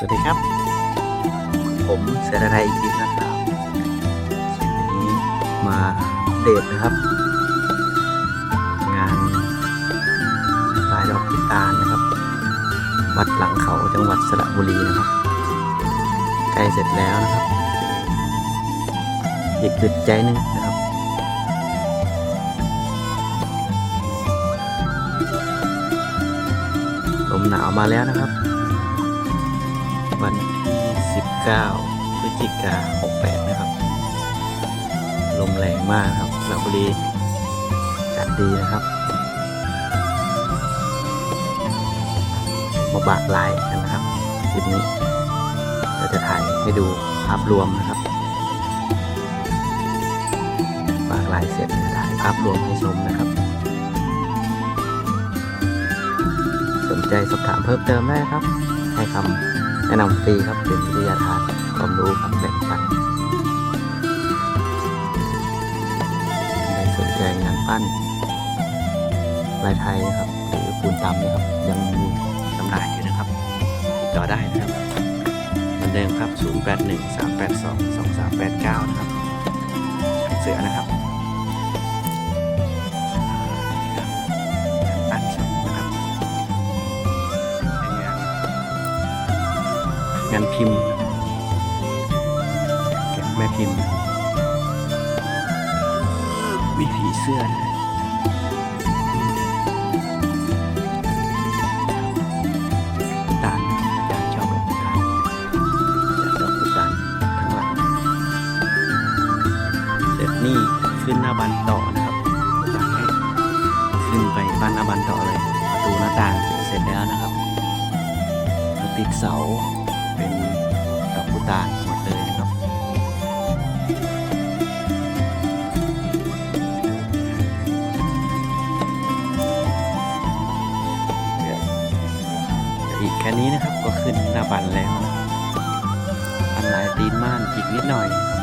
สวัสดีครับ ผมเสรไทยกินนะครับวันนี้มาเดตนะครับ งานสายดอกพิตาลนะครับ วัดหลังเขาจังหวัดสระบุรีนะครับ ใกล้เสร็จแล้วนะครับ อีกอึดใจหนึงนะครับลมหนาวมาแล้วนะครับ วันที่ 19 พฤศจิกา68 นะครับ ลมแรงมากครับสระบุรีจัดดีนะครับ มาบากลายกันนะครับคลิปนี้เราจะถ่ายให้ดูภาพรวมนะครับบากลายเสร็จจะถ่ายภาพรวมให้ชมนะครับสนใจสอบถามเพิ่มเติมได้ครับให้คำ แนะนำฟรีครับเป็นวิทยาทานความรู้ครับแบ่งปันใครสนใจงานปั้นลายไทยนะครับหรือปูนตำนะครับ ยังมีจำหน่ายอยู่นะครับติดต่อได้นะครับเหมือนเดิมครับ 081 382 2389 นะครับช่างเสือนะครับ งานพิมพ์แกะแม่พิมพ์วิถีเสื้อนะตาลอาจารย์ชอบดอกตาลจากดอกตาลทั้งหลังเสร็จนี่ขึ้นหน้าบันต่อนะครับอยากให้ขึ้นไปบ้านหน้าบันต่อเลยประตูหน้าต่างเสร็จแล้วนะครับติดเสา เป็นดอกพุตานหมดเลยนะครับ อีกแค่นี้นะครับก็ขึ้นหน้าบันแล้วนะอันหลายตีนม่านอีกนิดหน่อยครับ